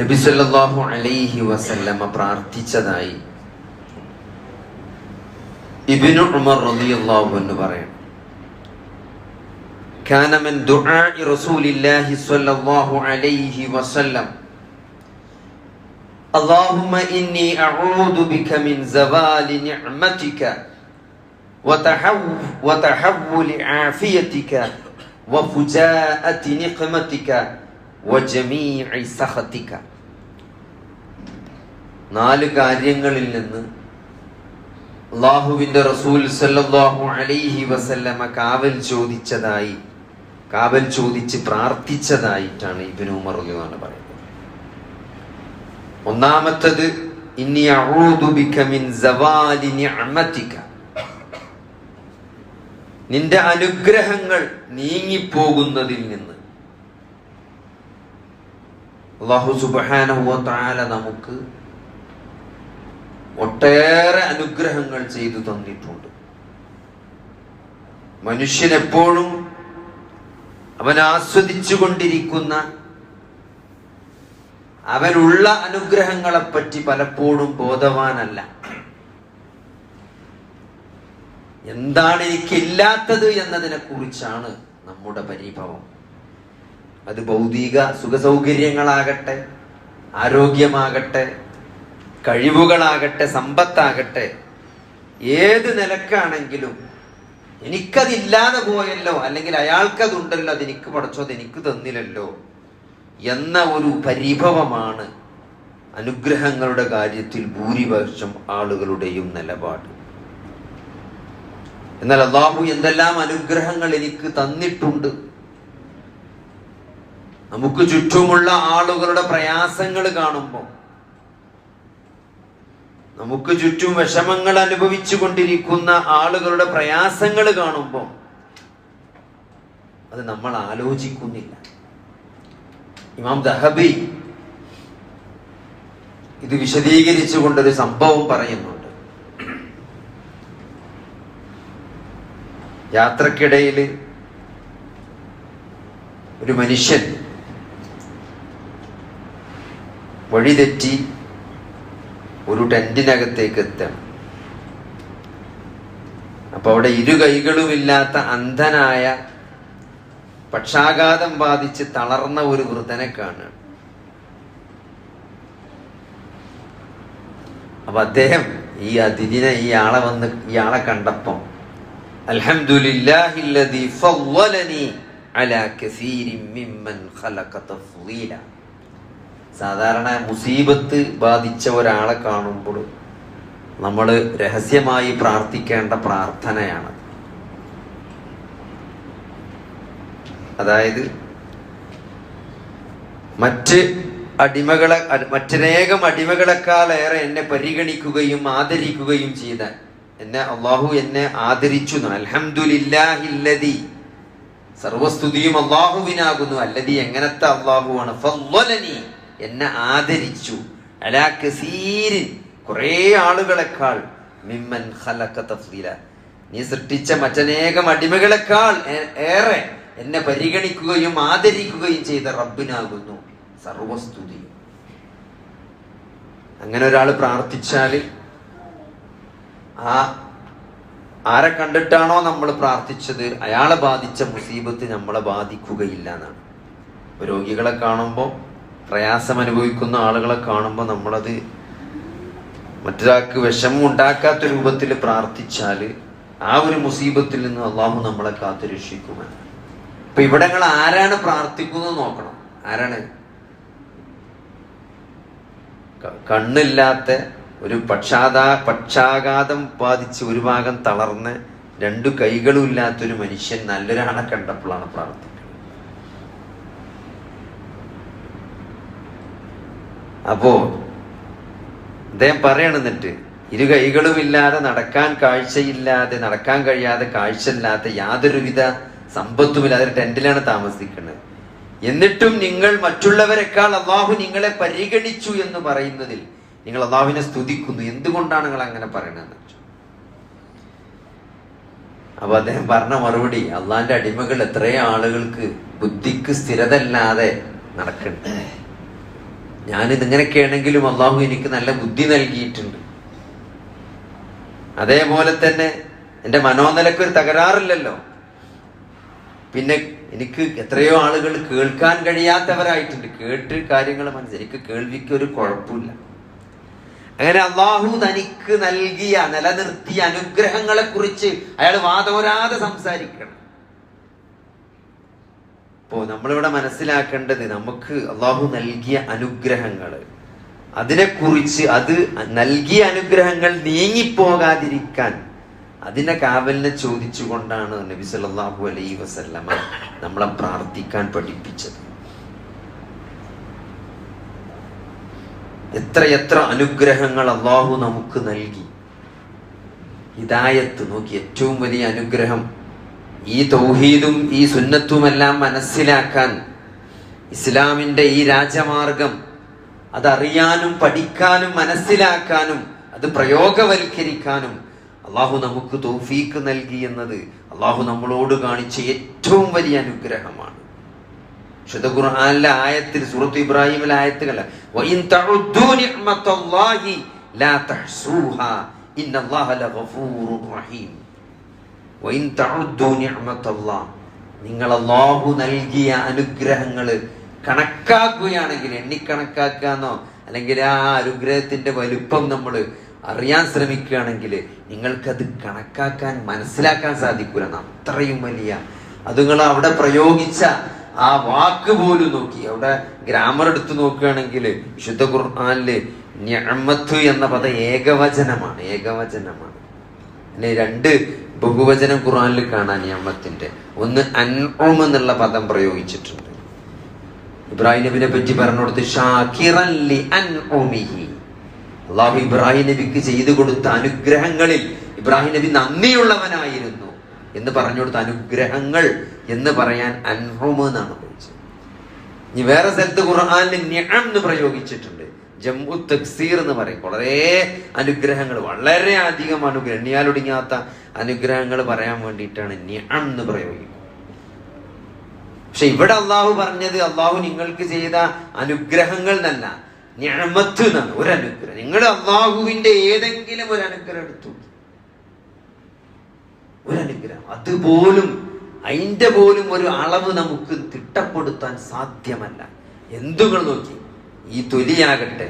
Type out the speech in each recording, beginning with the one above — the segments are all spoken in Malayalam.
നബി സല്ലല്ലാഹു അലൈഹി വസല്ലമ പ്രാർത്ഥിച്ചതായി ഇബ്നു ഉമർ റളിയല്ലാഹു അൻഹു പറയണം كان من دعاء رسول الله صلى الله عليه وسلم اللهم إني أعوذ بك من زوال نعمتك وتحول, وتحول عافيتك وفجاءة نقمتك وجميع سخطك നാല് കാര്യങ്ങളിൽ നിന്ന് അള്ളാഹുവിന്റെ റസൂൽ സല്ലല്ലാഹു അലൈഹി വസല്ലമ കാവൽ ചോദിച്ചതായി കാവൽ ചോദിച്ച് പ്രാർത്ഥിച്ചതായിട്ടാണ് ഇബ്നു ഉമർ റളിയല്ലാഹു പറയുന്നത്. ഒന്നാമത്തത് അഊദു ബിക സവാലി നിഅമതിക. നിന്റെ അനുഗ്രഹങ്ങൾ നീങ്ങിപ്പോകുന്നതിൽ നിന്ന് അള്ളാഹു തആല നമുക്ക് ഒട്ടേറെ അനുഗ്രഹങ്ങൾ ചെയ്തു തന്നിട്ടുണ്ട്. മനുഷ്യൻ എപ്പോഴും അവൻ ആസ്വദിച്ചു കൊണ്ടിരിക്കുന്ന അവനുള്ള അനുഗ്രഹങ്ങളെപ്പറ്റി പലപ്പോഴും ബോധവാനല്ല. എന്താണ് എനിക്കില്ലാത്തത് എന്നതിനെ കുറിച്ചാണ് നമ്മുടെ പരിഭവം. അത് ഭൗതിക സുഖസൗകര്യങ്ങളാകട്ടെ ആരോഗ്യമാകട്ടെ കഴിവുകളാകട്ടെ സമ്പത്താകട്ടെ ഏത് നിലക്കാണെങ്കിലും എനിക്കതില്ലാതെ പോയല്ലോ അല്ലെങ്കിൽ അയാൾക്കതുണ്ടല്ലോ അതെനിക്ക് പഠിച്ചോ അതെനിക്ക് തന്നില്ലല്ലോ എന്ന ഒരു പരിഭവമാണ് അനുഗ്രഹങ്ങളുടെ കാര്യത്തിൽ ഭൂരിപക്ഷം ആളുകളുടെയും നിലപാട്. എന്നാൽ അള്ളാഹു എന്തെല്ലാം അനുഗ്രഹങ്ങൾ എനിക്ക് തന്നിട്ടുണ്ട്. നമുക്ക് ചുറ്റുമുള്ള ആളുകളുടെ പ്രയാസങ്ങൾ കാണുമ്പോൾ നമുക്ക് ചുറ്റും വിഷമങ്ങൾ അനുഭവിച്ചു കൊണ്ടിരിക്കുന്ന ആളുകളുടെ പ്രയാസങ്ങൾ കാണുമ്പോൾ അത് നമ്മൾ ആലോചിക്കുന്നില്ല. ഇമാം ദഹബി ഇത് വിശദീകരിച്ചുകൊണ്ടൊരു സംഭവം പറയുന്നുണ്ട്. യാത്രക്കിടയിൽ ഒരു മനുഷ്യൻ വഴിതെറ്റി ഒരു ടെന്റിനകത്തേക്ക് എത്തണം. അപ്പൊ അവിടെ ഇരു കൈകളുമില്ലാത്ത അന്ധനായ പക്ഷാഘാതം ബാധിച്ച് തളർന്ന ഒരു വൃതനെ കാണുകയാണ് അപ്പൊ അദ്ദേഹം ഈ അതിഥിനെ ഈ ആളെ വന്ന് ഇയാളെ കണ്ടപ്പം അലഹമുല്ലാഹില്ലി അലാ കസീരി മിമ്മൻ ഖലഖ തഫ്ളീല സാധാരണ മുസീബത്ത് ബാധിച്ച ഒരാളെ കാണുമ്പോൾ നമ്മൾ രഹസ്യമായി പ്രാർത്ഥിക്കേണ്ട പ്രാർത്ഥനയാണ് അതായത് മറ്റ് അടിമകളെ മറ്റനേകം അടിമകളെക്കാളേറെ എന്നെ പരിഗണിക്കുകയും ആദരിക്കുകയും ചെയ്ത എന്നെ അള്ളാഹു എന്നെ ആദരിച്ചു അലഹമുല്ലാഹില്ലതി സർവസ്തുതിയും അള്ളാഹുവിനാകുന്നു. അല്ലതി എങ്ങനത്തെ അള്ളാഹുവാണ്? എന്നെ ആദരിച്ചു. അലാ കസീരിൻ കുറേ ആളുകളെക്കാൾ മിമ്മൻ ഖലഖ തഫ്ലീല നീ സൃഷ്ടിച്ച മറ്റനേകം അടിമകളെക്കാൾ ഏറെ എന്നെ പരിഗണിക്കുകയും ആദരിക്കുകയും ചെയ്ത റബ്ബിനാകുന്നു. സർവസ്തുതി. അങ്ങനെ ഒരാൾ പ്രാർത്ഥിച്ചാൽ ആ ആരെ കണ്ടിട്ടാണോ നമ്മൾ പ്രാർത്ഥിച്ചത്? അയാളെ ബാധിച്ച മുസീബത്ത് നമ്മളെ ബാധിക്കുകയില്ല എന്നാണ്. രോഗികളെ കാണുമ്പോൾ പ്രയാസം അനുഭവിക്കുന്ന ആളുകളെ കാണുമ്പോൾ നമ്മളത് മറ്റൊരാൾക്ക് വിഷമം ഉണ്ടാക്കാത്ത രൂപത്തിൽ പ്രാർത്ഥിച്ചാൽ ആ ഒരു മുസീബത്തിൽ നിന്ന് അള്ളാഹു നമ്മളെ കാത്തു രക്ഷിക്കുമെന്ന് ഇപ്പൊ നിങ്ങൾ ആരാണ് പ്രാർത്ഥിക്കുന്നത് നോക്കണം. ആരാണ്? കണ്ണില്ലാത്ത ഒരു പക്ഷാതാ പക്ഷാഘാതം ബാധിച്ച് ഒരു ഭാഗം തളർന്ന് രണ്ടു കൈകളും ഇല്ലാത്തൊരു മനുഷ്യൻ നല്ലൊരാളെ കണ്ടപ്പോഴാണ് പ്രാർത്ഥിക്കുന്നത്. അപ്പോ അദ്ദേഹം പറയണം എന്നിട്ട് ഇരു കൈകളും ഇല്ലാതെ നടക്കാൻ കാഴ്ചയില്ലാതെ നടക്കാൻ കഴിയാതെ കാഴ്ചയില്ലാത്ത യാതൊരുവിധ സമ്പത്തുമില്ലാതെ ടെന്റിലാണ് താമസിക്കുന്നത്. എന്നിട്ടും നിങ്ങൾ മറ്റുള്ളവരെക്കാൾ അള്ളാഹു നിങ്ങളെ പരിഗണിച്ചു എന്ന് പറയുന്നതിൽ നിങ്ങൾ അള്ളാഹുവിനെ സ്തുതിക്കുന്നു. എന്തുകൊണ്ടാണ് നിങ്ങൾ അങ്ങനെ പറയണതെന്ന് അപ്പൊ അദ്ദേഹം പറഞ്ഞ മറുപടി അള്ളാന്റെ അടിമകൾ എത്രയോ ആളുകൾക്ക് ബുദ്ധിക്ക് സ്ഥിരതല്ലാതെ നടക്കുന്നുണ്ട്. ഞാനിത് ഇങ്ങനെയൊക്കെയാണെങ്കിലും അള്ളാഹു എനിക്ക് നല്ല ബുദ്ധി നൽകിയിട്ടുണ്ട്. അതേപോലെ തന്നെ എന്റെ മനോനിലക്ക് ഒരു തകരാറില്ലല്ലോ. പിന്നെ എനിക്ക് എത്രയോ ആളുകൾ കേൾക്കാൻ കഴിയാത്തവരായിട്ടുണ്ട്. കേട്ട് കാര്യങ്ങൾ മനസ്സിൽ എനിക്ക് കേൾവിക്ക് ഒരു കുഴപ്പമില്ല. അങ്ങനെ അള്ളാഹു തനിക്ക് നൽകിയ നിലനിർത്തിയ അനുഗ്രഹങ്ങളെ കുറിച്ച് അയാൾ വാദോരാതെ സംസാരിക്കണം. ഇപ്പോ നമ്മളിവിടെ മനസ്സിലാക്കേണ്ടത് നമുക്ക് അള്ളാഹു നൽകിയ അനുഗ്രഹങ്ങൾ അതിനെക്കുറിച്ച് അത് നൽകിയ അനുഗ്രഹങ്ങൾ നീങ്ങിപ്പോകാതിരിക്കാൻ അതിനെ കാവലിനെ ചോദിച്ചുകൊണ്ടാണ് നബി സല്ലാഹു അലൈ വസല്ലമ നമ്മളെ പ്രാർത്ഥിക്കാൻ പഠിപ്പിച്ചത്. എത്ര എത്ര അനുഗ്രഹങ്ങൾ അള്ളാഹു നമുക്ക് നൽകി. ഹിദായത്ത് നോക്കി ഏറ്റവും വലിയ അനുഗ്രഹം ഈ തൗഹീദും ഈ സുന്നത്തുമെല്ലാം മനസ്സിലാക്കാൻ ഇസ്ലാമിന്റെ ഈ രാജമാർഗം അതറിയാനും പഠിക്കാനും മനസ്സിലാക്കാനും അത് പ്രയോഗവൽക്കരിക്കാനും അള്ളാഹു നമുക്ക് തൗഫീക്ക് നൽകി എന്നത് അള്ളാഹു നമ്മളോട് കാണിച്ച ഏറ്റവും വലിയ അനുഗ്രഹമാണ്. ആയത്തിൽ സൂറത്ത് ഇബ്രാഹിമിലെ ലഗഫൂറുർ റഹീം. നിങ്ങൾ അല്ലാഹു നൽകിയ അനുഗ്രഹങ്ങൾ കണക്കാക്കുകയാണെങ്കിൽ എണ്ണിക്കണക്കാക്കാന്നോ അല്ലെങ്കിൽ ആ അനുഗ്രഹത്തിന്റെ വലുപ്പം നമ്മൾ അറിയാൻ ശ്രമിക്കുകയാണെങ്കിൽ നിങ്ങൾക്കത് കണക്കാക്കാൻ മനസ്സിലാക്കാൻ സാധിക്കൂല. അത്രയും വലിയ. അത് നിങ്ങൾ അവിടെ പ്രയോഗിച്ച ആ വാക്ക് പോലും നോക്കി. അവിടെ ഗ്രാമർ എടുത്തു നോക്കുകയാണെങ്കിൽ വിശുദ്ധ ഖുർആാനിൽ ഞമ്മത്ത് എന്ന പദം ഏകവചനമാണ്. ഏകവചനമാണ്. പിന്നെ രണ്ട് ബഹുവചനം ഖുറാനിൽ കാണാൻ നിയമത്തിന്റെ ഒന്ന് അൻഉം എന്നുള്ള പദം പ്രയോഗിച്ചിട്ടുണ്ട്. ഇബ്രാഹിം നബിനെ പറ്റി പറഞ്ഞുകൊടുത്ത് അൻഉമിഹി. അള്ളാഹു ഇബ്രാഹിം നബിക്ക് ചെയ്തു കൊടുത്ത അനുഗ്രഹങ്ങളിൽ ഇബ്രാഹിം നബി നന്ദിയുള്ളവനായിരുന്നു എന്ന് പറഞ്ഞു കൊടുത്ത അനുഗ്രഹങ്ങൾ എന്ന് പറയാൻ അൻഹും എന്നാണ് ഉപയോഗിച്ചത്. ഇനി വേറെ സ്ഥലത്ത് ഖുർആനിൽ നിഅം എന്ന് പ്രയോഗിച്ചിട്ടുണ്ട്. ജമ്മു തക്സീർ എന്ന് പറയും. വളരെ അനുഗ്രഹങ്ങൾ വളരെ അധികം അനുഗ്രഹം. എണ്ണിയാലൊടുങ്ങാത്ത അനുഗ്രഹങ്ങൾ പറയാൻ വേണ്ടിയിട്ടാണ് നിഅം എന്ന് പ്രയോഗിക്കുന്നത്. പക്ഷെ ഇവിടെ അള്ളാഹു പറഞ്ഞത് അള്ളാഹു നിങ്ങൾക്ക് ചെയ്ത അനുഗ്രഹങ്ങൾ എന്നല്ല ഞാമത്ത് എന്നാണ്. ഒരു അനുഗ്രഹം. നിങ്ങൾ അള്ളാഹുവിന്റെ ഏതെങ്കിലും ഒരു അനുഗ്രഹം എടുത്തു. ഒരു അനുഗ്രഹം. അതുപോലും അതിന്റെ പോലും ഒരു അളവ് നമുക്ക് തിട്ടപ്പെടുത്താൻ സാധ്യമല്ല. എന്തുകൾ നോക്കി? ഈ തൊലിയാകട്ടെ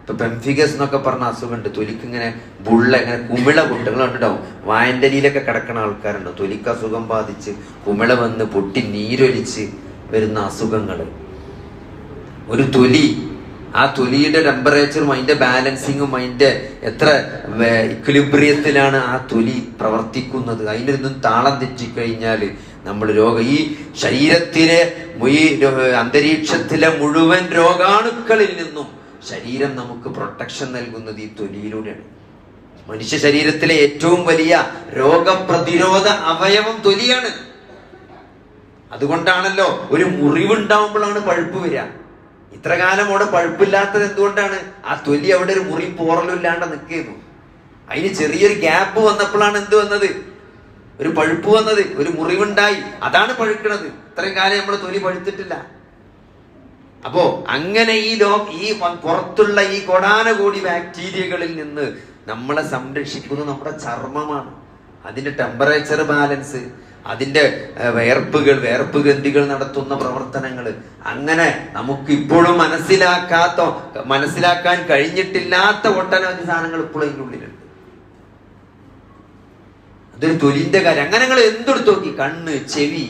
ഇപ്പൊ പെംഫിഗസ് എന്നൊക്കെ പറഞ്ഞ അസുഖമുണ്ട്. തൊലിക്ക് ഇങ്ങനെ ബുള്ള ഇങ്ങനെ കുമിള പൊട്ടുകൾ ഉണ്ടാവും വായന്തലിയിലൊക്കെ കിടക്കുന്ന ആൾക്കാരുണ്ടോ? തൊലിക്ക് അസുഖം ബാധിച്ച് കുമിള വന്ന് പൊട്ടി നീരൊലിച്ച് വരുന്ന അസുഖങ്ങൾ. ഒരു തൊലി. ആ തൊലിയുടെ ടെമ്പറേച്ചറും അതിന്റെ ബാലൻസിങ്ങും അതിന്റെ എത്ര ഇക്വിലിബ്രിയത്തിലാണ് ആ തൊലി പ്രവർത്തിക്കുന്നത്. അതിനൊന്നും താളം തെറ്റിക്കഴിഞ്ഞാൽ നമ്മൾ രോഗ ഈ ശരീരത്തിലെ ഈ അന്തരീക്ഷത്തിലെ മുഴുവൻ രോഗാണുക്കളിൽ നിന്നും ശരീരം നമുക്ക് പ്രൊട്ടക്ഷൻ നൽകുന്നത് ഈ തൊലിയിലൂടെയാണ്. മനുഷ്യ ശരീരത്തിലെ ഏറ്റവും വലിയ രോഗപ്രതിരോധ അവയവം തൊലിയാണ്. അതുകൊണ്ടാണല്ലോ ഒരു മുറിവുണ്ടാവുമ്പോഴാണ് പഴുപ്പ് വരിക. ഇത്ര കാലം അവിടെ പഴുപ്പില്ലാത്തത് എന്തുകൊണ്ടാണ്? ആ തൊലി അവിടെ ഒരു മുറി പോറലില്ലാണ്ട് നിൽക്കുന്നു. അതിന് ചെറിയൊരു ഗ്യാപ്പ് വന്നപ്പോഴാണ് എന്ത് വന്നത്? ഒരു പഴുപ്പ് വന്നത് ഒരു മുറിവുണ്ടായി. അതാണ് പഴുക്കണത്. ഇത്രയും കാലം നമ്മൾ തൊലി പഴുത്തിട്ടില്ല. അപ്പോ അങ്ങനെ ഈ ലോ ഈ പുറത്തുള്ള ഈ കൊടാനകോടി ബാക്ടീരിയകളിൽ നിന്ന് നമ്മളെ സംരക്ഷിക്കുന്നത് നമ്മുടെ ചർമ്മമാണ്. അതിന്റെ ടെമ്പറേച്ചർ ബാലൻസ് അതിന്റെ വേർപ്പുകൾ വേർപ്പ് ഗന്ധികൾ നടത്തുന്ന പ്രവർത്തനങ്ങൾ അങ്ങനെ നമുക്ക് ഇപ്പോഴും മനസ്സിലാക്കാത്ത മനസ്സിലാക്കാൻ കഴിഞ്ഞിട്ടില്ലാത്ത ഒട്ടനവധി സാധനങ്ങൾ ഇപ്പോഴും ഉള്ളിലുണ്ട്. അതൊരു തൊലിന്റെ കാര്യം. അങ്ങനെ നിങ്ങൾ എന്തെടുത്ത് നോക്കി? കണ്ണ് ചെവി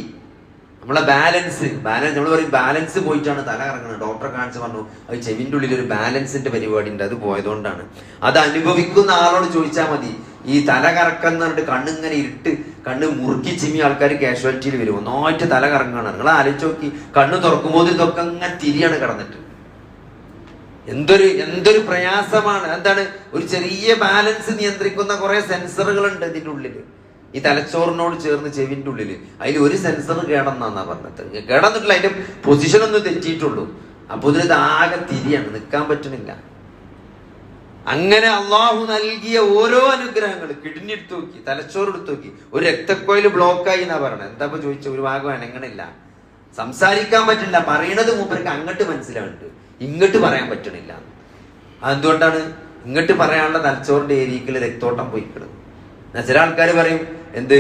നമ്മളെ ബാലൻസ്. ബാലൻസ് നമ്മൾ പറയും ബാലൻസ് പോയിട്ടാണ് തല കറങ്ങുന്നത് ഡോക്ടറെ കാണിച്ച് പറഞ്ഞു അത് ചെവിന്റെ ഉള്ളിൽ ഒരു ബാലൻസിന്റെ പരിപാടി ഉണ്ട് അത് പോയതുകൊണ്ടാണ്. അത് അനുഭവിക്കുന്ന ആളോട് ചോദിച്ചാൽ മതി. ഈ തല കറക്കം പറഞ്ഞിട്ട് കണ്ണിങ്ങനെ ഇരുട്ട് കണ്ണ് മുറുക്കി ചിമ്മി ആൾക്കാർ കാഷ്വാലിറ്റിയിൽ വരും. ഒന്നായിട്ട് തല കറങ്ങാണ്. നിങ്ങൾ ആലോചിച്ച് നോക്കി. കണ്ണ് തുറക്കുമ്പോൾ ഇതൊക്കെ അങ്ങനെ തിരിയാണ് കിടന്നിട്ട്. എന്തൊരു എന്തൊരു പ്രയാസമാണ്. എന്താണ്? ഒരു ചെറിയ ബാലൻസ് നിയന്ത്രിക്കുന്ന കുറെ സെൻസറുകൾ ഉണ്ട് ഇതിന്റെ ഉള്ളിൽ ഈ തലച്ചോറിനോട് ചേർന്ന് ചെവിന്റെ ഉള്ളിൽ അതിൽ ഒരു സെൻസർ കേടന്നാന്നാ പറഞ്ഞത്. കേടന്നിട്ടില്ല അതിന്റെ പൊസിഷൻ ഒന്ന് തെറ്റിയിട്ടുള്ളൂ അപ്പൊ ഇതിന് ആകെ തിരിയാണ് നിൽക്കാൻ പറ്റുന്നില്ല അങ്ങനെ അള്ളാഹു നൽകിയ ഓരോ അനുഗ്രഹങ്ങൾ കിഡ്നി എടുത്തു നോക്കി തലച്ചോറ് എടുത്തു നോക്കി. ഒരു രക്തക്കോയിൽ ബ്ലോക്കായി എന്നാ പറയണത്. എന്താ ചോദിച്ച? ഒരു ഭാഗം അനങ്ങണില്ല. സംസാരിക്കാൻ പറ്റില്ല. പറയണത് മൂപ്പർക്ക് അങ്ങോട്ട് മനസ്സിലാവുന്നുണ്ട്. ഇങ്ങോട്ട് പറയാൻ പറ്റണില്ല. അതെന്തുകൊണ്ടാണ്? ഇങ്ങോട്ട് പറയാനുള്ള തലച്ചോറിന്റെ ഏരിയക്കിൽ രക്തോട്ടം പോയി എന്നാ ചില ആൾക്കാർ പറയും എന്ത്?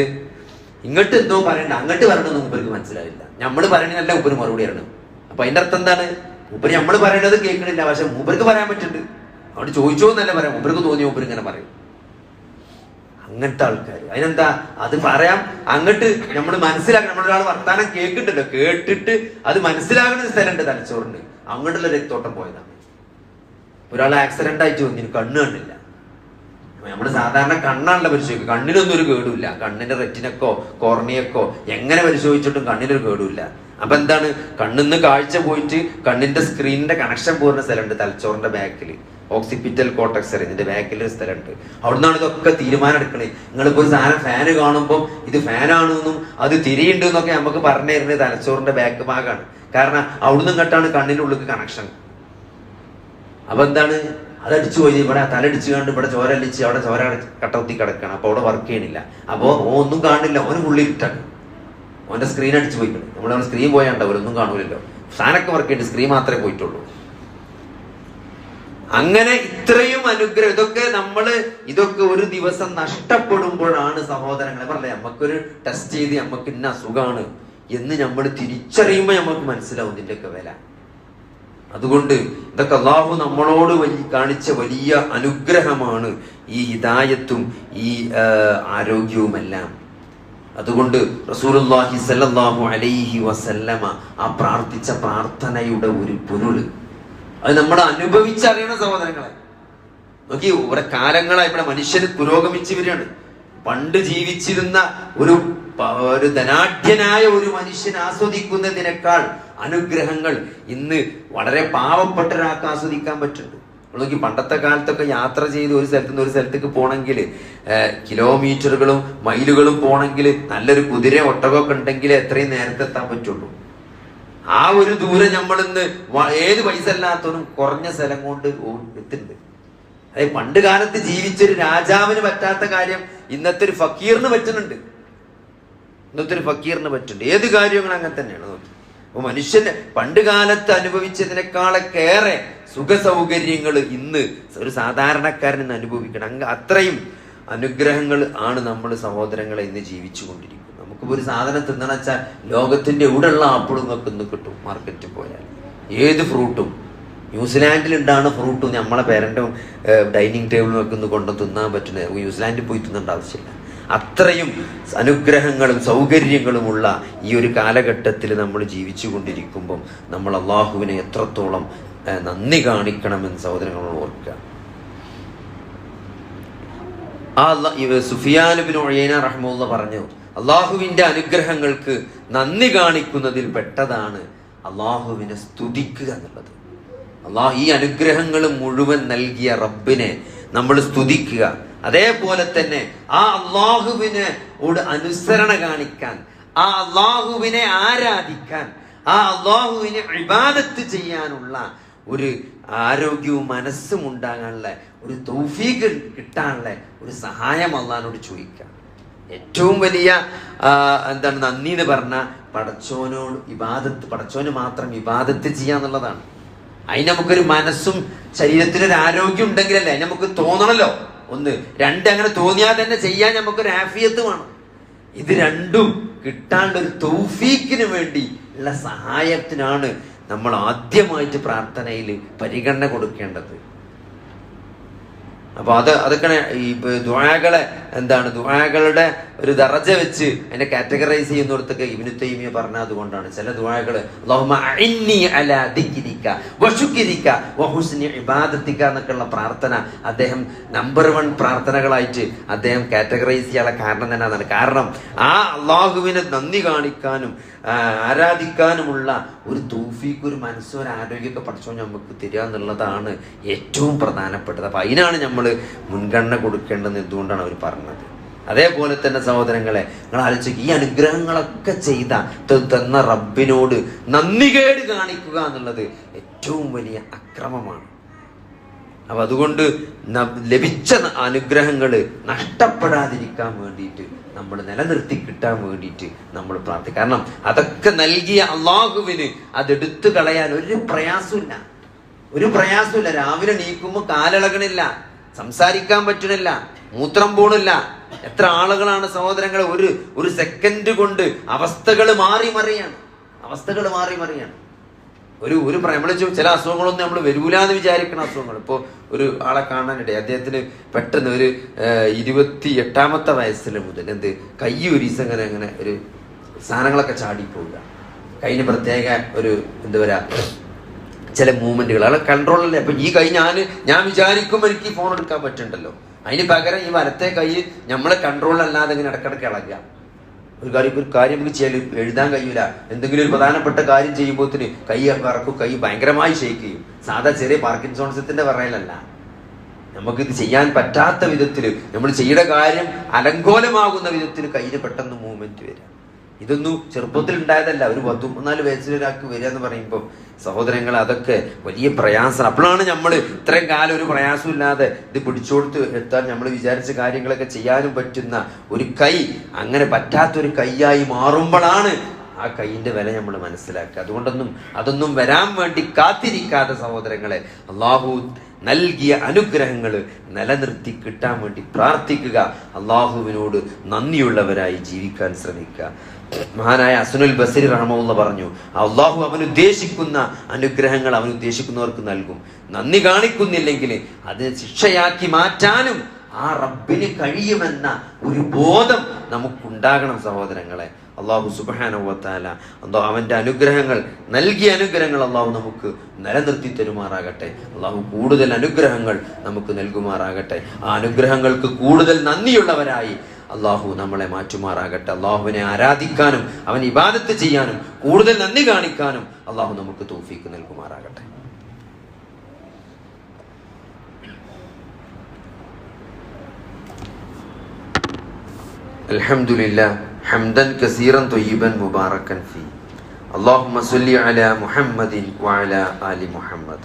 ഇങ്ങോട്ട് എന്തോ പറയണ്ട അങ്ങോട്ട് പറയണമെന്ന് മൂപ്പർക്ക് മനസ്സിലാവില്ല. നമ്മൾ പറയണതല്ല മൂപ്പര് മറുപടി പറയണം അപ്പൊ അതിന്റെ അർത്ഥം എന്താണ്? മൂപ്പര് നമ്മൾ പറയണത് കേൾക്കണില്ല പക്ഷെ മൂപ്പർക്ക് പറയാൻ പറ്റുന്നുണ്ട്. അവിടെ ചോദിച്ചോ എന്നല്ല പറയാം മൂപ്പർക്ക് തോന്നി മൂപ്പര് ഇങ്ങനെ പറയും. അങ്ങനത്തെ ആൾക്കാർ അതിനെന്താ? അത് പറയാം അങ്ങോട്ട് നമ്മൾ മനസ്സിലാക്കണം. നമ്മളൊരാൾ വർത്താനം കേൾക്കുന്നുണ്ടല്ലോ കേട്ടിട്ട് അത് മനസ്സിലാകുന്ന സ്ഥലമുണ്ട് തലച്ചോറിന്. അങ്ങോട്ടുള്ള രക്തോട്ടം പോയതാണ്. ഒരാൾ ആക്സിഡന്റ് ആയിട്ട് വന്നിന് കണ്ണ് കണ്ടില്ല നമ്മൾ സാധാരണ കണ്ണാണല്ലോ പരിശോധിക്കുക. കണ്ണിനൊന്നും ഒരു കേടുമില്ല. കണ്ണിന്റെ റെറ്റിനക്കോ കോർണിയക്കോ എങ്ങനെ പരിശോധിച്ചിട്ടും കണ്ണിനൊരു കേടുമില്ല. അപ്പൊ എന്താണ്? കണ്ണിന്ന് കാഴ്ച പോയിട്ട് കണ്ണിന്റെ സ്ക്രീനിന്റെ കണക്ഷൻ പോകുന്ന സ്ഥലമുണ്ട് തലച്ചോറിന്റെ ബാക്കിൽ ഓക്സിപിറ്റൽ കോട്ടക്സർ ഇതിന്റെ ബാക്കിൽ ഒരു സ്ഥലമുണ്ട്. അവിടുന്നാണ് ഇതൊക്കെ തീരുമാനം എടുക്കണേ. നിങ്ങളിപ്പോ ഒരു സാധനം ഫാന് കാണുമ്പോൾ ഇത് ഫാനാണെന്നും അത് തിരിയുണ്ടെന്നൊക്കെ നമുക്ക് പറഞ്ഞു തരുന്നത് തലച്ചോറിന്റെ ബാക്ക് ഭാഗമാണ് കാരണം അവിടുന്ന് ഇങ്ങോട്ടാണ് കണ്ണിന്റെ ഉള്ളിൽ കണക്ഷൻ അപ്പൊ എന്താണ്? അതടിച്ചു പോയി. ഇവിടെ തലടിച്ചു കണ്ട് ഇവിടെ ചോര അലിച്ച് അവിടെ ചോര കട്ടത്തി കിടക്കണം അപ്പൊ അവിടെ വർക്ക് ചെയ്യണില്ല. അപ്പൊ ഒന്നും കാണില്ല. ഓന് ഉള്ളിൽ ഇട്ടാണ് ഓന്റെ സ്ക്രീൻ അടിച്ചു പോയിട്ടുണ്ട് നമ്മൾ സ്ക്രീൻ പോയാണ്ടാവില്ല ഒന്നും കാണൂലല്ലോ. ഫാനൊക്കെ വർക്ക് ചെയ്തിട്ട് സ്ക്രീൻ മാത്രമേ പോയിട്ടുള്ളൂ. അങ്ങനെ ഇത്രയും അനുഗ്രഹം. ഇതൊക്കെ നമ്മൾ ഇതൊക്കെ ഒരു ദിവസം നഷ്ടപ്പെടുമ്പോഴാണ് സഹോദരങ്ങളെ പറഞ്ഞേ നമുക്കൊരു ടെസ്റ്റ് ചെയ്ത് നമുക്ക് ഇന്ന അസുഖമാണ് എന്ന് നമ്മൾ തിരിച്ചറിയുമ്പോൾ നമ്മൾക്ക് മനസ്സിലാവും ഇതിന്റെയൊക്കെ വില. അതുകൊണ്ട് ഇതൊക്കെ അള്ളാഹു നമ്മളോട് വലിയ കാണിച്ച വലിയ അനുഗ്രഹമാണ് ഈ ഹിദായത്തും ഈ ആരോഗ്യവും ആരോഗ്യവുമെല്ലാം. അതുകൊണ്ട് റസൂലുള്ളാഹി സല്ലല്ലാഹു അലൈഹി വസല്ലമ ആ പ്രാർത്ഥിച്ച പ്രാർത്ഥനയുടെ ഒരു പൊരുൾ. അത് നമ്മൾ അനുഭവിച്ചറിയണ സഹോദരങ്ങളെ. നോക്കി ഇവിടെ കാലങ്ങളായി ഇവിടെ മനുഷ്യന് പുരോഗമിച്ചു വരികയാണ് പണ്ട് ജീവിച്ചിരുന്ന ഒരു ഒരു ധനാഢ്യനായ ഒരു മനുഷ്യൻ ആസ്വദിക്കുന്നതിനേക്കാൾ അനുഗ്രഹങ്ങൾ ഇന്ന് വളരെ പാവപ്പെട്ട ഒരാൾക്ക് ആസ്വദിക്കാൻ പറ്റുന്നുണ്ട്. പണ്ടത്തെ കാലത്തൊക്കെ യാത്ര ചെയ്ത് ഒരു സ്ഥലത്ത് നിന്ന് ഒരു സ്ഥലത്തേക്ക് പോകണമെങ്കിൽ കിലോമീറ്ററുകളും മൈലുകളും പോകണമെങ്കിൽ നല്ലൊരു കുതിര ഒട്ടകമൊക്കെ ഉണ്ടെങ്കിൽ എത്രയും നേരത്തെ എത്താൻ പറ്റുള്ളൂ. ആ ഒരു ദൂരം നമ്മൾ ഇന്ന് ഏത് പൈസ അല്ലാത്തവനും കുറഞ്ഞ സ്ഥലം കൊണ്ട് എത്തുന്നുണ്ട്. അതായത് പണ്ട് കാലത്ത് ജീവിച്ചൊരു രാജാവിന് പറ്റാത്ത കാര്യം ഇന്നത്തെ ഒരു ഫക്കീറിന് പറ്റുന്നുണ്ട്. ഇന്നത്തെ ഒരു ഫക്കീറിന് പറ്റുന്നുണ്ട്. ഏത് കാര്യങ്ങളും അങ്ങനെ തന്നെയാണ് നോക്കി അപ്പൊ മനുഷ്യന് പണ്ട് കാലത്ത് അനുഭവിച്ചതിനേക്കാളൊക്കെ ഏറെ സുഖ സൗകര്യങ്ങൾ ഇന്ന് ഒരു സാധാരണക്കാരൻ ഇന്ന് അനുഭവിക്കണം. അങ്ങ് അത്രയും അനുഗ്രഹങ്ങൾ ആണ് നമ്മൾ സഹോദരങ്ങളെ ഇന്ന് ജീവിച്ചു കൊണ്ടിരിക്കുന്നത് നമുക്കിപ്പോ ഒരു സാധനം തിന്നണം വെച്ചാൽ ലോകത്തിന്റെ എവിടെയുള്ള ആപ്പിളും ഒക്കെ ഇന്ന് കിട്ടും മാർക്കറ്റിൽ പോയാൽ ഏത് ഫ്രൂട്ടും. ന്യൂസിലാൻഡിൽ ഉണ്ടാണ് ഫ്രൂട്ടും. നമ്മളെ പേരന്റും ഡൈനിങ് ടേബിളും ഒക്കെ ഒന്ന് കൊണ്ടു തിന്നാൻ പറ്റുന്നത് ന്യൂസിലാൻഡിൽ പോയി തിന്നേണ്ട ആവശ്യമില്ല. അത്രയും അനുഗ്രഹങ്ങളും സൗകര്യങ്ങളുമുള്ള ഈ ഒരു കാലഘട്ടത്തിൽ നമ്മൾ ജീവിച്ചു കൊണ്ടിരിക്കുമ്പം നമ്മൾ അള്ളാഹുവിനെ എത്രത്തോളം നന്ദി കാണിക്കണമെന്ന് സഹോദരങ്ങളോട് ഓർക്കുക. ആ സുഫിയാനുബിൻ റഹ്മുള്ള പറഞ്ഞു അള്ളാഹുവിന്റെ അനുഗ്രഹങ്ങൾക്ക് നന്ദി കാണിക്കുന്നതിൽ പെട്ടതാണ് അള്ളാഹുവിനെ സ്തുതിക്കുക എന്നുള്ളത്. അള്ളാഹു ഈ അനുഗ്രഹങ്ങൾ മുഴുവൻ നൽകിയ റബ്ബിനെ നമ്മൾ സ്തുതിക്കുക. അതേപോലെ തന്നെ ആ അള്ളാഹുവിന് അനുസരണ കാണിക്കാൻ ആ അള്ളാഹുവിനെ ആരാധിക്കാൻ ആ അള്ളാഹുവിനെ ഇബാദത്ത് ചെയ്യാനുള്ള ഒരു ആരോഗ്യവും മനസ്സും ഉണ്ടാകാനുള്ള ഒരു തൗഫീഖ് കിട്ടാനുള്ള ഒരു സഹായം അള്ളഹാനോട് ചോദിക്കാം. ഏറ്റവും വലിയ എന്താണ് നന്ദി എന്ന് പറഞ്ഞ പടച്ചോനോട് ഇബാദത്ത് പടച്ചോന് മാത്രം ഇബാദത്ത് ചെയ്യാന്നുള്ളതാണ്. അതിന് നമുക്കൊരു മനസ്സും ശരീരത്തിനൊരു ആരോഗ്യം ഉണ്ടെങ്കിലല്ലേ അതിന് നമുക്ക് തോന്നണല്ലോ. ഒന്ന് രണ്ട് അങ്ങനെ തോന്നിയാൽ തന്നെ ചെയ്യാൻ നമുക്കൊരു ആഫിയത്ത് വേണം. ഇത് രണ്ടും കിട്ടാണ്ട് ഒരു തൗഫീക്കിന് വേണ്ടി ഉള്ള സഹായത്തിനാണ് നമ്മൾ ആദ്യമായിട്ട് പ്രാർത്ഥനയിൽ പരിഗണന കൊടുക്കേണ്ടത്. അപ്പൊ അത് അതൊക്കെ ഈ ദുആകളെ എന്താണ് ദുആകളുടെ ഒരു ദറജ വെച്ച് അതിനെ കാറ്റഗറൈസ് ചെയ്യുന്നിടത്തൊക്കെ ഇബ്നു തൈമിയ പറഞ്ഞ അതുകൊണ്ടാണ്. ചില ഇബാദത്തിക എന്നൊക്കെയുള്ള പ്രാർത്ഥന അദ്ദേഹം നമ്പർ വൺ പ്രാർത്ഥനകളായിട്ട് അദ്ദേഹം കാറ്റഗറൈസ് ചെയ്യാനുള്ള കാരണം തന്നെ അതാണ് കാരണം ആ അള്ളാഹുവിനെ നന്ദി കാണിക്കാനും ആരാധിക്കാനുമുള്ള ഒരു തൂഫീക്ക് ഒരു മനസ്സും ഒരു ആരോഗ്യമൊക്കെ പഠിച്ചോ നമുക്ക് തരിക എന്നുള്ളതാണ് ഏറ്റവും പ്രധാനപ്പെട്ടത്. അപ്പൊ അതിനാണ് നമ്മൾ മുൻഗണന കൊടുക്കേണ്ടത് എന്തുകൊണ്ടാണ് അവർ പറഞ്ഞത്? അതേപോലെ തന്നെ സഹോദരങ്ങളെ നിങ്ങൾ ആലോചിക്കുക ഈ അനുഗ്രഹങ്ങളൊക്കെ ചെയ്ത തന്ന റബ്ബിനോട് നന്ദികേട് കാണിക്കുക എന്നുള്ളത് ഏറ്റവും വലിയ അക്രമമാണ്. അപ്പൊ അതുകൊണ്ട് ലഭിച്ച അനുഗ്രഹങ്ങൾ നഷ്ടപ്പെടാതിരിക്കാൻ വേണ്ടിയിട്ട് നമ്മൾ നിലനിർത്തി കിട്ടാൻ വേണ്ടിയിട്ട് നമ്മൾ പ്രാർത്ഥിക്കും. കാരണം അതൊക്കെ നൽകിയ അള്ളാഹുവിന് അതെടുത്തു കളയാൻ ഒരു പ്രയാസമില്ല ഒരു പ്രയാസമില്ല രാവിലെ നീക്കുമ്പോൾ കാലിളകണില്ല. സംസാരിക്കാൻ പറ്റണില്ല മൂത്രം പോണില്ല. എത്ര ആളുകളാണ് സഹോദരങ്ങളെ ഒരു ഒരു സെക്കൻഡ് കൊണ്ട് അവസ്ഥകൾ മാറി മറിയാണ്. അവസ്ഥകൾ മാറി മറിയാണ്. ഒരു ഒരു നമ്മൾ ചില അസുഖങ്ങളൊന്നും നമ്മൾ വരൂലെന്ന് വിചാരിക്കുന്ന അസുഖങ്ങൾ ഇപ്പോൾ ഒരു ആളെ കാണാനിടയിൽ അദ്ദേഹത്തിന് പെട്ടെന്ന് ഒരു ഇരുപത്തി എട്ടാമത്തെ വയസ്സിൽ മുതൽ എന്ത് കൈ ഒരു ഇങ്ങനെ അങ്ങനെ ഒരു സാധനങ്ങളൊക്കെ ചാടിപ്പോവുക കയ്യിന് പ്രത്യേക ഒരു എന്താ പറയാ ചില മൂവ്മെന്റുകൾ. അയാളെ കൺട്രോളല്ലേ അപ്പൊ ഈ കൈ ഞാൻ ഞാൻ വിചാരിക്കുമ്പോൾ എനിക്ക് ഫോൺ എടുക്കാൻ പറ്റുന്നുണ്ടല്ലോ. അതിന് പകരം ഈ വലത്തെ കൈ നമ്മളെ കൺട്രോൾ അല്ലാതെ ഇങ്ങനെ ഇടക്കിടക്ക് ഇളകുക. ഒരു കാര്യം ഒരു കാര്യം നമുക്ക് ചെയ്യാൻ എഴുതാൻ കഴിയൂല. എന്തെങ്കിലും ഒരു പ്രധാനപ്പെട്ട കാര്യം ചെയ്യുമ്പോത്തിന് കൈ വറക്കും കൈ ഭയങ്കരമായി ഷെയ്ക്ക് ചെയ്യും. സാധാ ചെറിയ പാർക്കിൻസോൺസത്തിന്റെ പറയലല്ല നമുക്കിത് ചെയ്യാൻ പറ്റാത്ത വിധത്തിൽ നമ്മൾ ചെയ്യേണ്ട കാര്യം അലങ്കോലമാകുന്ന വിധത്തിൽ കയ്യിൽ പെട്ടെന്ന് മൂവ്മെന്റ് വരിക. ഇതൊന്നും ചെറുപ്പത്തിൽ ഉണ്ടായതല്ല ഒരു പത്തു മൂന്നാൽ വയസ്സിലൊരാൾക്ക് വരിക എന്ന് പറയുമ്പോൾ സഹോദരങ്ങൾ അതൊക്കെ വലിയ പ്രയാസം അപ്പോഴാണ് നമ്മൾ ഇത്രയും കാലം ഒരു പ്രയാസം ഇല്ലാതെ ഇത് പിടിച്ചോടുത്ത് എത്താൻ നമ്മൾ വിചാരിച്ച കാര്യങ്ങളൊക്കെ ചെയ്യാനും പറ്റുന്ന ഒരു കൈ അങ്ങനെ പറ്റാത്തൊരു കൈയായി മാറുമ്പോഴാണ് ആ കൈയിന്റെ വില നമ്മൾ മനസ്സിലാക്കുക. അതുകൊണ്ടൊന്നും അതൊന്നും വരാൻ വേണ്ടി കാത്തിരിക്കാതെ സഹോദരങ്ങളെ അള്ളാഹു നൽകിയ അനുഗ്രഹങ്ങൾ നിലനിർത്തി കിട്ടാൻ വേണ്ടി പ്രാർത്ഥിക്കുക. അള്ളാഹുവിനോട് നന്ദിയുള്ളവരായി ജീവിക്കാൻ ശ്രമിക്കുക. മഹാനായ അസുനുൽ ബസരി റഹമുള്ള പറഞ്ഞു അള്ളാഹു അവൻ ഉദ്ദേശിക്കുന്ന അനുഗ്രഹങ്ങൾ അവൻ ഉദ്ദേശിക്കുന്നവർക്ക് നൽകും. നന്ദി കാണിക്കുന്നില്ലെങ്കിൽ അതിനെ ശിക്ഷയാക്കി മാറ്റാനും ആ റബ്ബിന് കഴിയുമെന്ന ഒരു ബോധം നമുക്കുണ്ടാകണം സഹോദരങ്ങളെ. അള്ളാഹു സുബാനുവത്താല എന്തോ അവന്റെ അനുഗ്രഹങ്ങൾ നൽകിയ അനുഗ്രഹങ്ങൾ അള്ളാഹു നമുക്ക് നിലനിർത്തി തരുമാറാകട്ടെ. അള്ളാഹു കൂടുതൽ അനുഗ്രഹങ്ങൾ നമുക്ക് നൽകുമാറാകട്ടെ. ആ അനുഗ്രഹങ്ങൾക്ക് കൂടുതൽ നന്ദിയുള്ളവരായി അള്ളാഹു നമ്മളെ മാറ്റുമാറാകട്ടെ. അള്ളാഹുവിനെ ആരാധിക്കാനും അവൻ ഇബാദത്ത് ചെയ്യാനും കൂടുതൽ നന്ദി കാണിക്കാനും അള്ളാഹു നമുക്ക് തോഫീക്ക് നൽകുമാറാകട്ടെ. الحمد لله حمدا كثيرا طيبا مباركا فيه اللهم صل على محمد وعلى آل محمد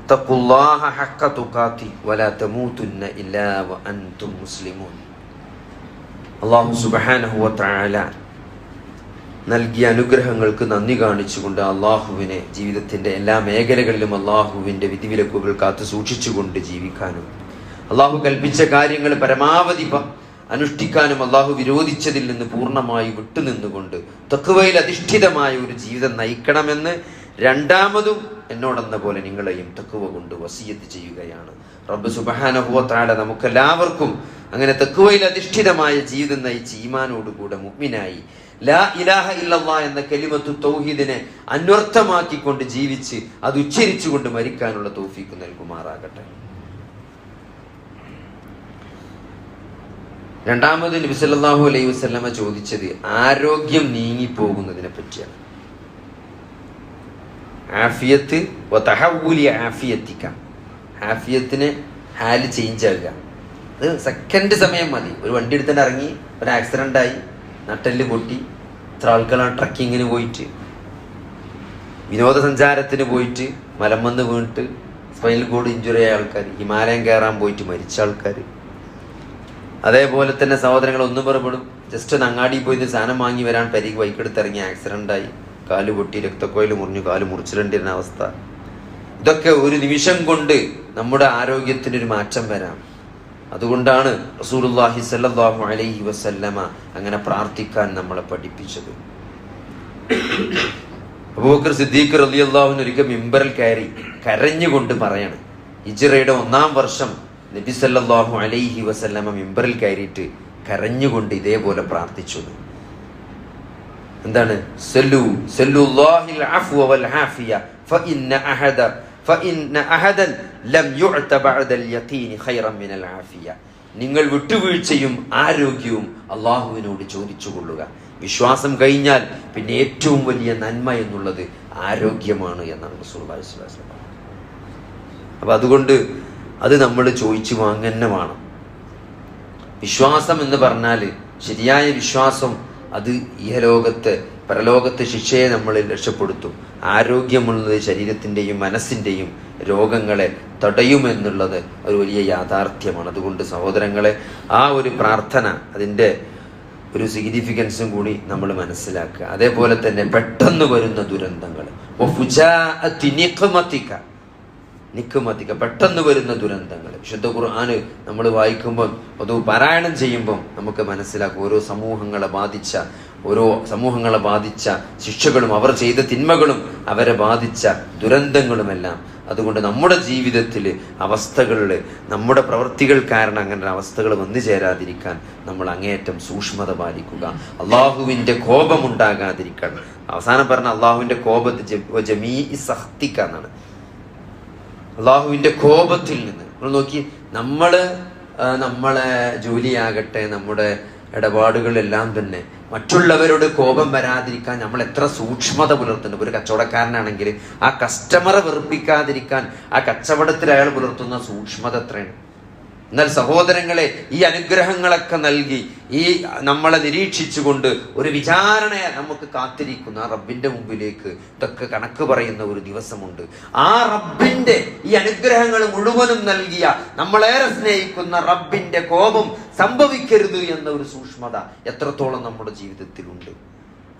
اتقوا الله حق تقاته ولا تموتن إلا وأنتم مسلمون അള്ളാഹു സുബഹാനഹു വതആല നൽകിയ അനുഗ്രഹങ്ങൾക്ക് നന്ദി കാണിച്ചുകൊണ്ട് അള്ളാഹുവിനെ ജീവിതത്തിന്റെ എല്ലാ മേഖലകളിലും അള്ളാഹുവിന്റെ വിധിവിലക്കുകൾ കാത്തു സൂക്ഷിച്ചുകൊണ്ട് ജീവിക്കാനും അള്ളാഹു കൽപ്പിച്ച കാര്യങ്ങൾ പരമാവധി പ- അനുഷ്ഠിക്കാനും അള്ളാഹു വിരോധിച്ചതിൽ നിന്ന് പൂർണമായി വിട്ടുനിന്നുകൊണ്ട് തക്കുവയിൽ അധിഷ്ഠിതമായ ഒരു ജീവിതം നയിക്കണമെന്ന് രണ്ടാമതും എന്നോടെന്ന പോലെ നിങ്ങളെയും തക്കുവ കൊണ്ട് വസീയത്ത് ചെയ്യുകയാണ്. റബ്ബ് സുബഹാനഹുവത്താല നമുക്കെല്ലാവർക്കും അങ്ങനെ തക്കുവയിൽ അധിഷ്ഠിതമായ ജീവിതം നയിച്ച് ഈമാനോടുകൂടെ മുഗ്മിനായി. ലാ ഇലാഹ ഇല്ലല്ലാ എന്ന കലിമത്തു തൗഹീദിനെ അന്വർത്ഥമാക്കിക്കൊണ്ട് ജീവിച്ച് അത് ഉച്ചരിച്ചുകൊണ്ട് മരിക്കാനുള്ള തൗഫീക്ക് നൽകുമാറാകട്ടെ. രണ്ടാമത് നബി സല്ലല്ലാഹു അലൈഹി വസല്ലമ ചോദിച്ചത് ആരോഗ്യം നീങ്ങിപ്പോകുന്നതിനെ പറ്റിയാണ്. ആഫിയത്ത് ആഫിയത്തിക്ക ആഫിയത്തിനെ ഹാൽ ചേഞ്ച് ആകുക അത് സെക്കൻഡ് സമയം മതി. ഒരു വണ്ടി എടുത്തിട്ട് ഇറങ്ങി ഒരു ആക്സിഡന്റ് ആയി നട്ടെല്ല് പൊട്ടി ഇത്ര ആൾക്കാരാണ് ട്രക്കിങ്ങിന് പോയിട്ട്. വിനോദസഞ്ചാരത്തിന് പോയിട്ട് മലമന്ന് വീണിട്ട് സ്പൈനൽ കോഡ് ഇഞ്ചുറി ആയ ആൾക്കാർ ഹിമാലയം കയറാൻ പോയിട്ട് മരിച്ച ആൾക്കാർ അതേപോലെ തന്നെ സഹോദരങ്ങൾ ഒന്നും പുറപ്പെടും. ജസ്റ്റ് ഒന്ന് അങ്ങാടി പോയി സാധനം വാങ്ങി വരാൻ പരിക്ക് ബൈക്കെടുത്തിറങ്ങി ആയി. കാൽ പൊട്ടി രക്തക്കോയിൽ മുറിഞ്ഞു കാൽ മുറിച്ചിടേണ്ടിരുന്ന അവസ്ഥ. ഇതൊക്കെ ഒരു നിമിഷം കൊണ്ട് നമ്മുടെ ആരോഗ്യത്തിന് ഒരു മാറ്റം വരാം. അതുകൊണ്ടാണ് റസൂലുള്ളാഹി സല്ലാഹു അലൈഹി വസല്ലമ അങ്ങനെ പ്രാർത്ഥിക്കാൻ നമ്മളെ പഠിപ്പിച്ചത്. അബൂബക്കർ സിദ്ദീഖ് റളിയല്ലാഹു ഒരിക്കൽ മിമ്പറിൽ കയറി കരഞ്ഞുകൊണ്ട് പറയാണ് ഇജിറയുടെ ഒന്നാം വർഷം നബി സല്ലല്ലാഹു അലൈഹി വസല്ലമ മിമ്പറിൽ കയറിയിട്ട് കരഞ്ഞുകൊണ്ട് ഇതേപോലെ പ്രാർത്ഥിച്ചു. എന്താണ്? സല്ലു അഫ്വ വൽ ഹാഫിയ അഹദ ലം നിങ്ങൾ വിട്ടുവീഴ്ചയും ആരോഗ്യവും അള്ളാഹുവിനോട് ചോദിച്ചു കൊള്ളുക വിശ്വാസം കഴിഞ്ഞാൽ പിന്നെ ഏറ്റവും വലിയ നന്മ എന്നുള്ളത് ആരോഗ്യമാണ് എന്നാണ് റസൂലുള്ളാഹി സ്വല്ലല്ലാഹു അലൈഹി വസല്ലം അപ്പൊ അതുകൊണ്ട് അത് നമ്മൾ ചോദിച്ചു വാങ്ങന്നെ വേണം വിശ്വാസം എന്ന് പറഞ്ഞാൽ ശരിയായ വിശ്വാസം അത് ഇഹലോകത്ത് പരലോകത്ത് ശിക്ഷയെ നമ്മൾ രക്ഷപ്പെടുത്തും. ആരോഗ്യമുള്ളത് ശരീരത്തിന്റെയും മനസ്സിന്റെയും രോഗങ്ങളെ തടയുമെന്നുള്ളത് ഒരു വലിയ യാഥാർത്ഥ്യമാണ്. അതുകൊണ്ട് സഹോദരങ്ങളെ ആ ഒരു പ്രാർത്ഥന അതിന്റെ ഒരു സിഗ്നിഫിക്കൻസും കൂടി നമ്മൾ മനസ്സിലാക്കുക. അതേപോലെ തന്നെ പെട്ടെന്ന് വരുന്ന ദുരന്തങ്ങൾ. നിക്കുമതിക പെട്ടെന്ന് വരുന്ന ദുരന്തങ്ങൾ വിശുദ്ധ ഖുർആാന് നമ്മൾ വായിക്കുമ്പം അത് പാരായണം ചെയ്യുമ്പം നമുക്ക് മനസ്സിലാക്കും. ഓരോ സമൂഹങ്ങളെ ബാധിച്ച ഓരോ സമൂഹങ്ങളെ ബാധിച്ച ശിക്ഷകളും അവർ ചെയ്ത തിന്മകളും അവരെ ബാധിച്ച ദുരന്തങ്ങളുമെല്ലാം. അതുകൊണ്ട് നമ്മുടെ ജീവിതത്തിൽ അവസ്ഥകളിൽ നമ്മുടെ പ്രവൃത്തികൾ കാരണം അങ്ങനെ അവസ്ഥകൾ വന്നു ചേരാതിരിക്കാൻ നമ്മൾ അങ്ങേയറ്റം സൂക്ഷ്മത പാലിക്കുക. അള്ളാഹുവിന്റെ കോപമുണ്ടാകാതിരിക്കണം അവസാനം പറഞ്ഞ അള്ളാഹുവിന്റെ കോപത്തെ ജമീ സഹത്തിക്ക എന്നാണ്. അള്ളാഹുവിന്റെ കോപത്തിൽ നിന്ന്. നമ്മൾ നോക്കി നമ്മൾ ആ, നമ്മളെ ജോലിയാകട്ടെ നമ്മുടെ ഇടപാടുകളെല്ലാം തന്നെ മറ്റുള്ളവരോട് കോപം വരാതിരിക്കാൻ നമ്മൾ എത്ര സൂക്ഷ്മത പുലർത്തുന്നു. ഒരു കച്ചവടക്കാരനാണെങ്കിൽ ആ കസ്റ്റമറെ വെറുപ്പിക്കാതിരിക്കാൻ ആ കച്ചവടത്തിൽ അയാൾ പുലർത്തുന്ന സൂക്ഷ്മത എത്രയാണ്? എന്നാൽ സഹോദരങ്ങളെ ഈ അനുഗ്രഹങ്ങളൊക്കെ നൽകി ഈ നമ്മളെ നിരീക്ഷിച്ചുകൊണ്ട് ഒരു വിചാരണയെ നമുക്ക് കാത്തിരിക്കുന്ന റബ്ബിന്റെ മുമ്പിലേക്ക് ഇതൊക്കെ കണക്ക് പറയുന്ന ഒരു ദിവസമുണ്ട്. ആ റബ്ബിന്റെ ഈ അനുഗ്രഹങ്ങൾ മുഴുവനും നൽകിയ നമ്മളേറെ സ്നേഹിക്കുന്ന റബ്ബിന്റെ കോപം സംഭവിക്കരുത് എന്ന ഒരു സൂക്ഷ്മത എത്രത്തോളം നമ്മുടെ ജീവിതത്തിലുണ്ട്.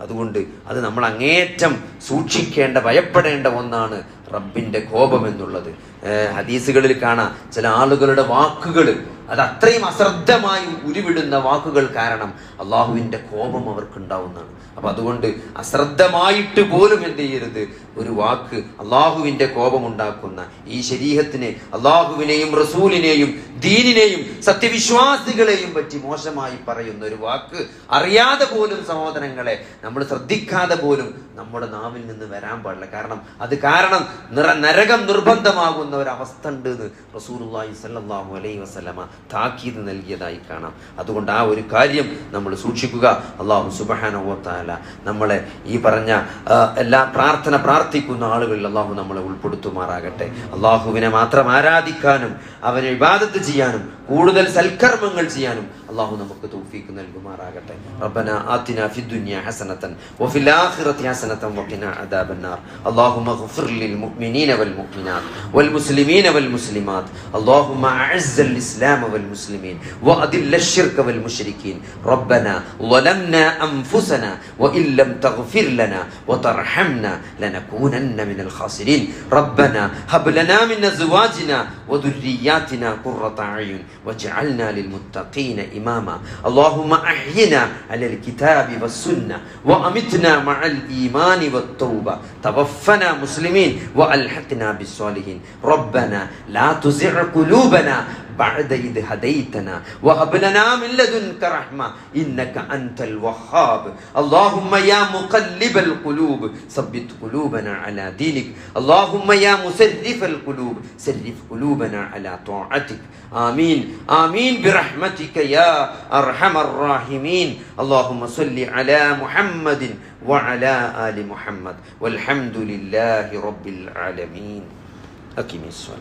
അതുകൊണ്ട് അത് നമ്മൾ അങ്ങേറ്റം സൂക്ഷിക്കേണ്ട ഭയപ്പെടേണ്ട ഒന്നാണ് റബ്ബിന്റെ കോപം എന്നുള്ളത്. ഹദീസുകളിൽ കാണാം. ചില ആളുകളുടെ വാക്കുകൾ അത് അത്രയും അശ്രദ്ധമായി ഉരുവിടുന്ന വാക്കുകൾ കാരണം അള്ളാഹുവിന്റെ കോപം അവർക്കുണ്ടാവുന്നതാണ്. അപ്പം അതുകൊണ്ട് അശ്രദ്ധമായിട്ട് പോലും എന്ത് ചെയ്യരുത്. ഒരു വാക്ക് അള്ളാഹുവിന്റെ കോപമുണ്ടാക്കുന്ന ഈ ശരീരത്തിനെ അള്ളാഹുവിനെയും റസൂലിനെയും ദീനിനെയും സത്യവിശ്വാസികളെയും പറ്റി മോശമായി പറയുന്ന ഒരു വാക്ക് അറിയാതെ പോലും സഹോദരങ്ങളെ നമ്മൾ ശ്രദ്ധിക്കാതെ പോലും നമ്മുടെ നാവിൽ നിന്ന് വരാൻ പാടില്ല. കാരണം അത് കാരണം നിറ നരകം നിർബന്ധമാകുന്ന ഒരവസ്ഥ ഉണ്ട് എന്ന് സ്വല്ലല്ലാഹു അലൈഹി വസല്ലമ താക്കീത് നൽകിയതായി കാണാം അതുകൊണ്ട് ആ ഒരു കാര്യം നമ്മൾ സൂക്ഷിക്കുക അള്ളാഹു സുബ്ഹാനഹു വ തആല നമ്മളെ ഈ പറഞ്ഞ ആ, എല്ലാ പ്രാർത്ഥന പ്രാർത്ഥിക്കുന്ന ആളുകളിൽ അള്ളാഹു നമ്മളെ ഉൾപ്പെടുത്തുമാറാകട്ടെ അള്ളാഹുവിനെ മാത്രം ആരാധിക്കാനും അവനെ ഇബാദത്ത് ചെയ്യാനും കൂടുതൽ സൽക്കർമ്മങ്ങൾ ചെയ്യാനും അള്ളാഹു നമുക്ക് തൗഫീക്ക് നൽകുമാറാകട്ടെ റബ്ബന ആതിന ഫി ദുനിയ ഹസനതൻ വഫിൽ ആഖിറതി ഹസനതൻ വഖിന അദാബന്നാർ اللهم اغفر للمؤمنين والمؤمنات والمسلمين والمسلمات اللهم اعز الاسلام والمسلمين وأذل الشرك والمشركين. ربنا ظلمنا أنفسنا وإن لم تغفر لنا وترحمنا لنكونن من الخاسرين. ربنا هب لنا من أزواجنا وذرياتنا قرة أعين واجعلنا للمتقين إماما. اللهم أحينا على الكتاب والسنة وأمتنا مع الإيمان والتوبة. توفنا مسلمين وألحقنا بالصالحين. ربنا لا تزع قلوبنا بعد إذ هديتنا وهب لنا من لدنك رحمة إنك أنت الوهاب. اللهم يا مقلب القلوب ثبت قلوبنا على دينك. اللهم يا مسرف القلوب سرف قلوبنا على طاعتك. آمين. آمين برحمتك يا أرحم الراحمين. اللهم صل على محمد وعلى آل محمد. والحمد لله رب العالمين. أقم الصلاة.